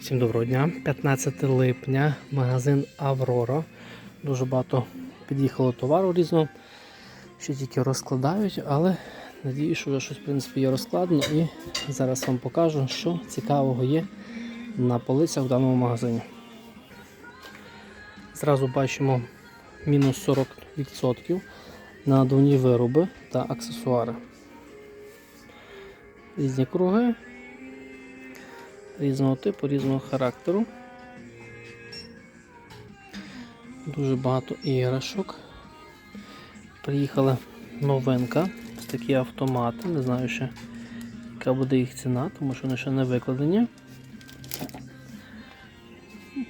Всім доброго дня. 15 липня, магазин Аврора. Дуже багато під'їхало товару різного. Ще тільки розкладають, але надію, що вже щось в принципі є розкладено і зараз вам покажу, що цікавого є на полицях в даному магазині. Зразу бачимо мінус 40% на надувні вироби та аксесуари. Різні круги, різного типу, різного характеру. Дуже багато іграшок. Приїхала новинка. Такі автомати. Не знаю ще, яка буде їх ціна, тому що вони ще не викладені.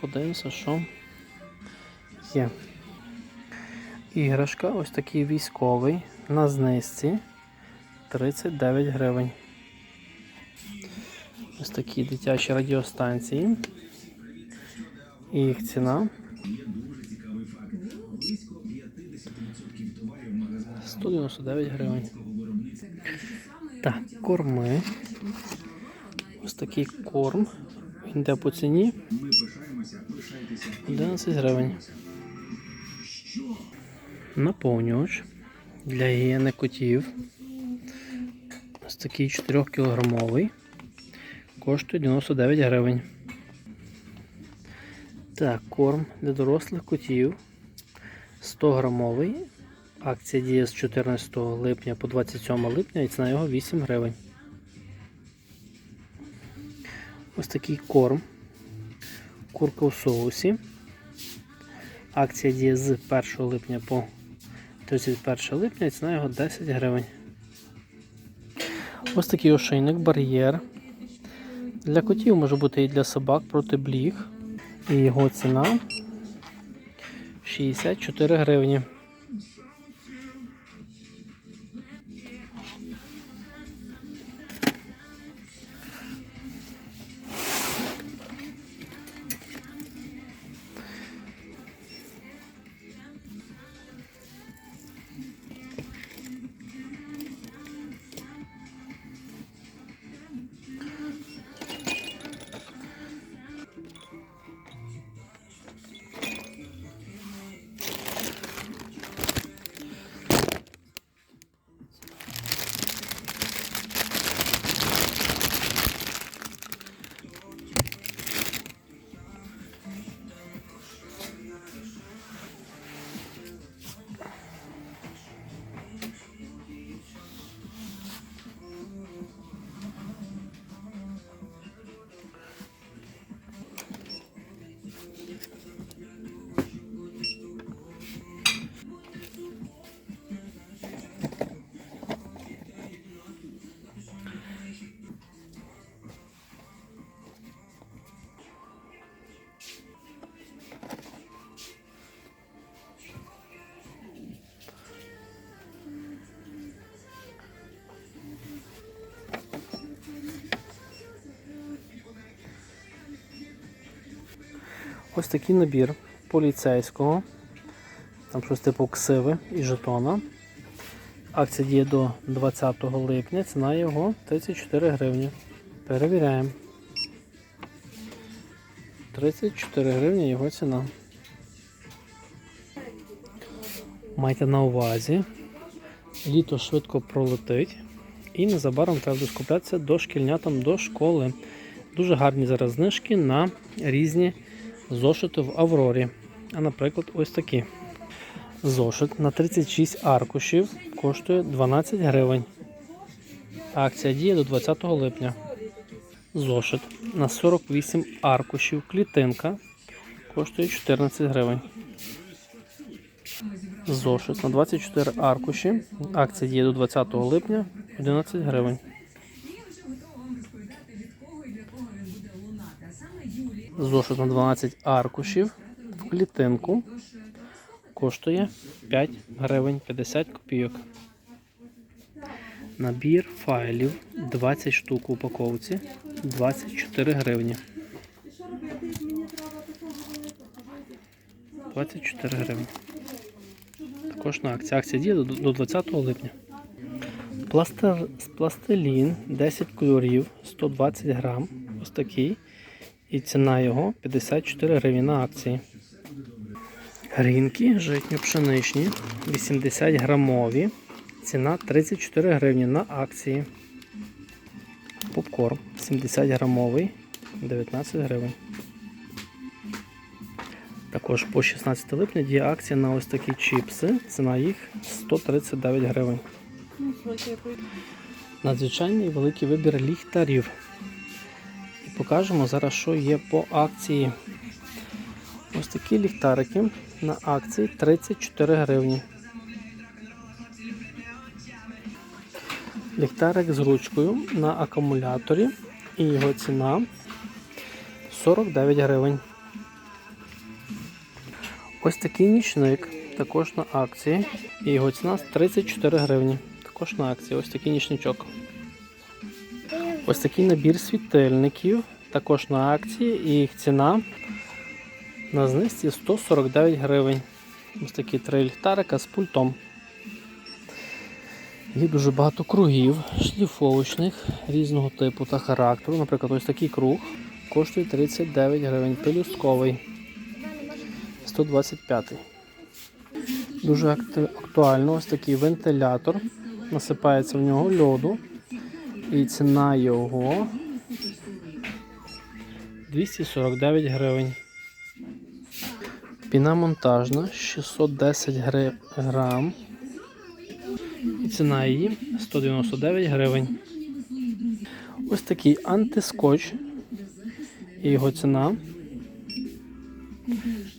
Подивимося, що є. Іграшка, ось такий військовий на знизці 39 гривень. Ось такі дитячі радіостанції. І їх ціна 199 гривень. Так, корми. Ось такий корм. Він йде по ціні 11 гривень. Наповнювач для гігієни котів. Ось такий 4 кілограмовий. Коштує 99 гривень. Так, корм для дорослих котів 100 грамовий. Акція діє з 14 липня по 27 липня і ціна його 8 гривень. Ось такий корм. Курка у соусі. Акція діє з 1 липня по 31 липня і ціна його 10 гривень. Ось такий ошейник бар'єр. Для котів може бути і для собак проти бліг. І його ціна 64 гривні. Ось такий набір поліцейського. Там щось типу ксиви і жетона. Акція діє до 20 липня, ціна його 34 гривні. Перевіряємо. 34 гривні його ціна. Майте на увазі, літо швидко пролетить і незабаром треба буде скуплятися до шкільнятам до школи. Дуже гарні зараз знижки на різні зошити в Аврорі. А наприклад, ось такі. Зошит на 36 аркушів коштує 12 гривень. Акція діє до 20 липня. Зошит на 48 аркушів клітинка коштує 14 гривень. Зошит на 24 аркуші. Акція діє до 20 липня 11 гривень. Зошит на 12 аркушів в клітинку коштує 5 гривень 50 копійок. Набір файлів 20 штук в упаковці 24 гривні. 24 гривні. Також на акції. Акція діє до до 20 липня. Пластер, пластилін 10 кольорів 120 грам. Ось такий. І ціна його 54 гривні на акції. Грінки житньо-пшеничні 80 грамові. Ціна 34 гривні на акції. Попкорн 70 грамовий 19 гривень. Також по 16 липня діє акція на ось такі чіпси. Ціна їх 139 гривень. Надзвичайний великий вибір ліхтарів. Покажемо зараз, що є по акції. Ось такі ліхтарики на акції 34 гривні. Ліхтарик з ручкою на акумуляторі і його ціна 49 гривень. Ось такий нічник також на акції. І його ціна 34 гривні. Також на акції. Ось такий нічничок. Ось такий набір світильників. Також на акції. І їх ціна на знижці 149 гривень. Ось такі три ліхтарика з пультом. Є дуже багато кругів, шліфовочних різного типу та характеру. Наприклад, ось такий круг коштує 39 гривень. Пелюстковий 125. Дуже актуально ось такий вентилятор. Насипається в нього льоду. І ціна його 249 гривень. Піна монтажна 610 гри- грам. І ціна її 199 гривень. Ось такий антискотч. І його ціна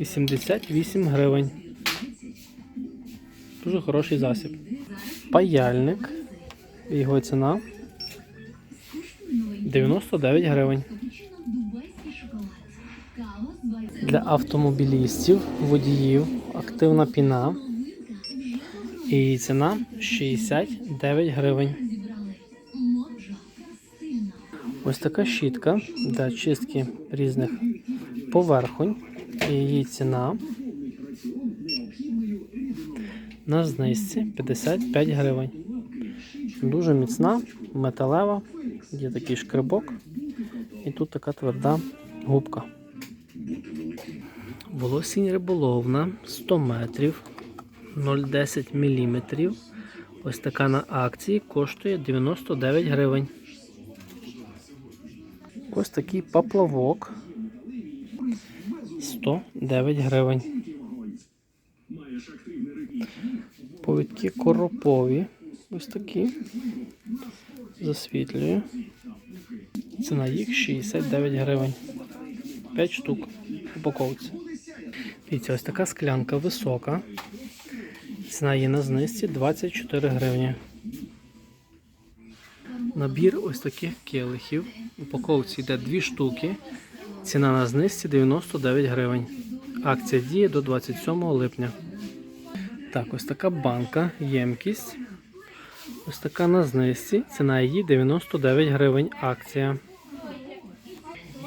88 гривень. Дуже хороший засіб. Паяльник. Його ціна 99 гривень. Для автомобілістів, водіїв активна піна. І її ціна 69 гривень. Ось така щітка для чистки різних поверхонь. Її ціна на знижці 55 гривень. Дуже міцна, металева, є такий шкребок, і тут така тверда губка. Волосінь риболовна 100 метрів 0,10 мм. Ось така на акції коштує 99 гривень. Ось такий поплавок 109 гривень. Повідки коропові. Ось такі. Засвітлюю. Ціна їх 69 гривень. 5 штук в упаковці. Дивіться, ось така склянка висока. Ціна є на знижці 24 гривні. Набір ось таких келихів. Упаковці йде 2 штуки. Ціна на знижці 99 гривень. Акція діє до 27 липня. Так, ось така банка, ємкість. Ось така на знижці. Ціна її 99 гривень. Акція.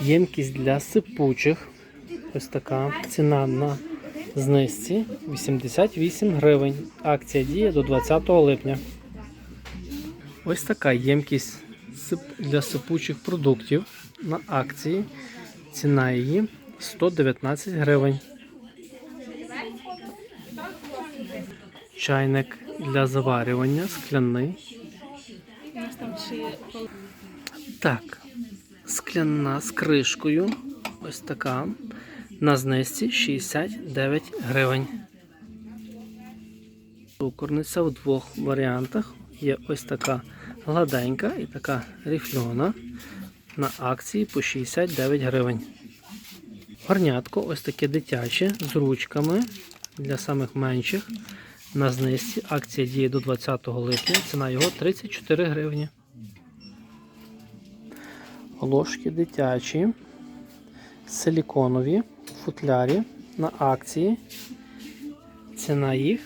Ємкість для сипучих. Ось така. Ціна на знижці 88 гривень. Акція діє до 20 липня. Ось така ємкість для сипучих продуктів на акції. Ціна її 119 гривень. Чайник для заварювання скляний. Так, скляна з кришкою. Ось така. На знижці 69 гривень. Цукорниця в двох варіантах. Є ось така гладенька і така рифльона. На акції по 69 гривень. Горнятко ось таке дитяче з ручками для самих менших. На знижці акція діє до 20 липня. Ціна його 34 гривні. Ложки дитячі, силіконові, футлярі на акції. Ціна їх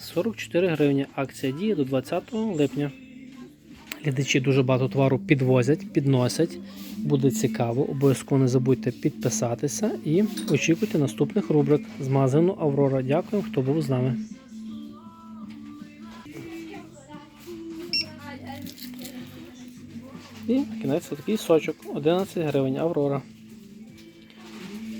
44 гривні. Акція діє до 20 липня. Глядачі дуже багато товару підвозять, підносять. Буде цікаво. Обов'язково не забудьте підписатися і очікуйте наступних рубрик з Аврора. Дякую, хто був з нами. І кінець такий сочок 11 гривень Аврора.